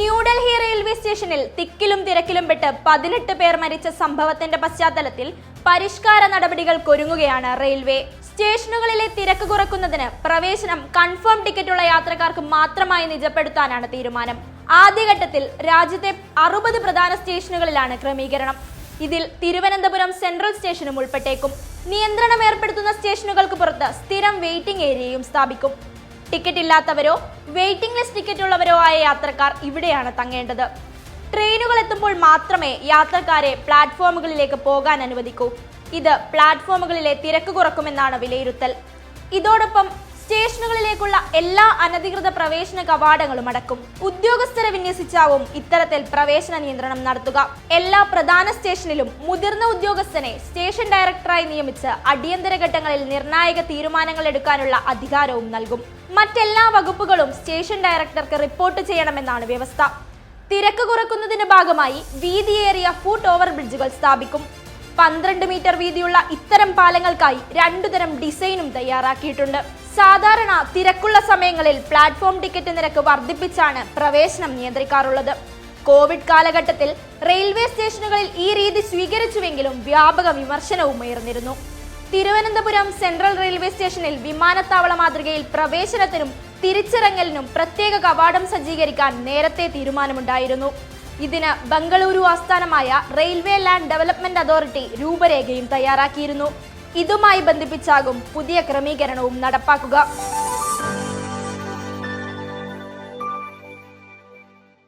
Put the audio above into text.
New Delhi railway സ്റ്റേഷനിൽ തിക്കിലും തിരക്കിലും പെട്ട് പതിനെട്ട് പേർ മരിച്ച സംഭവത്തിന്റെ പശ്ചാത്തലത്തിൽ പരിഷ്കാര നടപടികൾ കൊരുങ്ങുകയാണ് റെയിൽവേ. സ്റ്റേഷനുകളിലെ തിരക്ക് കുറക്കുന്നതിന് പ്രവേശനം കൺഫേം ടിക്കറ്റുള്ള യാത്രക്കാർക്ക് മാത്രമായി നിജപ്പെടുത്താനാണ് തീരുമാനം. ആദ്യഘട്ടത്തിൽ രാജ്യത്തെ അറുപത് പ്രധാന സ്റ്റേഷനുകളിലാണ് ക്രമീകരണം. ഇതിൽ തിരുവനന്തപുരം സെൻട്രൽ സ്റ്റേഷനും ഉൾപ്പെട്ടേക്കും. നിയന്ത്രണം ഏർപ്പെടുത്തുന്ന സ്റ്റേഷനുകൾക്ക് പുറത്ത് സ്ഥിരം വെയിറ്റിംഗ് ഏരിയയും സ്ഥാപിക്കും. ടിക്കറ്റ് ഇല്ലാത്തവരോ വെയിറ്റിംഗ് ലിസ്റ്റ് ടിക്കറ്റ് ഉള്ളവരോ ആയ യാത്രക്കാർ ഇവിടെയാണ് തങ്ങേണ്ടത്. ട്രെയിനുകൾ എത്തുമ്പോൾ മാത്രമേ യാത്രക്കാരെ പ്ലാറ്റ്ഫോമുകളിലേക്ക് പോകാൻ അനുവദിക്കൂ. ഇത് പ്ലാറ്റ്ഫോമുകളിലെ തിരക്ക് കുറക്കുമെന്നാണ് വിലയിരുത്തൽ. ഇതോടൊപ്പം സ്റ്റേഷനുകളിലേക്കുള്ള എല്ലാ അനധികൃത പ്രവേശന കവാടങ്ങളും അടക്കും. ഉദ്യോഗസ്ഥരെ വിന്യസിച്ചാവും ഇത്തരത്തിൽ പ്രവേശന നിയന്ത്രണം നടത്തുക. എല്ലാ പ്രധാന സ്റ്റേഷനിലും മുതിർന്ന ഉദ്യോഗസ്ഥനെ സ്റ്റേഷൻ ഡയറക്ടറായി നിയമിച്ച് അടിയന്തര ഘട്ടങ്ങളിൽ നിർണായക തീരുമാനങ്ങൾ എടുക്കാനുള്ള അധികാരവും നൽകും. മറ്റെല്ലാ വകുപ്പുകളും സ്റ്റേഷൻ ഡയറക്ടർക്ക് റിപ്പോർട്ട് ചെയ്യണമെന്നാണ് വ്യവസ്ഥ. തിരക്ക് കുറക്കുന്നതിന്റെ ഭാഗമായി വീതിയേറിയ ഫുട് ഓവർ ബ്രിഡ്ജുകൾ സ്ഥാപിക്കും. പന്ത്രണ്ട് മീറ്റർ വീതിയുള്ള ഇത്തരം പാലങ്ങൾക്കായി രണ്ടു തരം ഡിസൈനും തയ്യാറാക്കിയിട്ടുണ്ട്. സാധാരണ തിരക്കുള്ള സമയങ്ങളിൽ പ്ലാറ്റ്ഫോം ടിക്കറ്റ് നിരക്ക് വർദ്ധിപ്പിച്ചാണ് പ്രവേശനം നിയന്ത്രിക്കാറുള്ളത്. കോവിഡ് കാലഘട്ടത്തിൽ റെയിൽവേ സ്റ്റേഷനുകളിൽ ഈ രീതി സ്വീകരിച്ചുവെങ്കിലും വ്യാപക വിമർശനവും ഉയർന്നിരുന്നു. തിരുവനന്തപുരം സെൻട്രൽ റെയിൽവേ സ്റ്റേഷനിൽ വിമാനത്താവള മാതൃകയിൽ പ്രവേശനത്തിനും തിരിച്ചിറങ്ങലിനും പ്രത്യേക കവാടം സജ്ജീകരിക്കാൻ നേരത്തെ തീരുമാനമുണ്ടായിരുന്നു. ഇതിന് ബംഗളൂരു ആസ്ഥാനമായ റെയിൽവേ ലാൻഡ് ഡെവലപ്മെന്റ് അതോറിറ്റി രൂപരേഖയും തയ്യാറാക്കിയിരുന്നു. ഇതുമായി ബന്ധിപ്പിച്ചാകും പുതിയ ക്രമീകരണവും നടപ്പാക്കുക.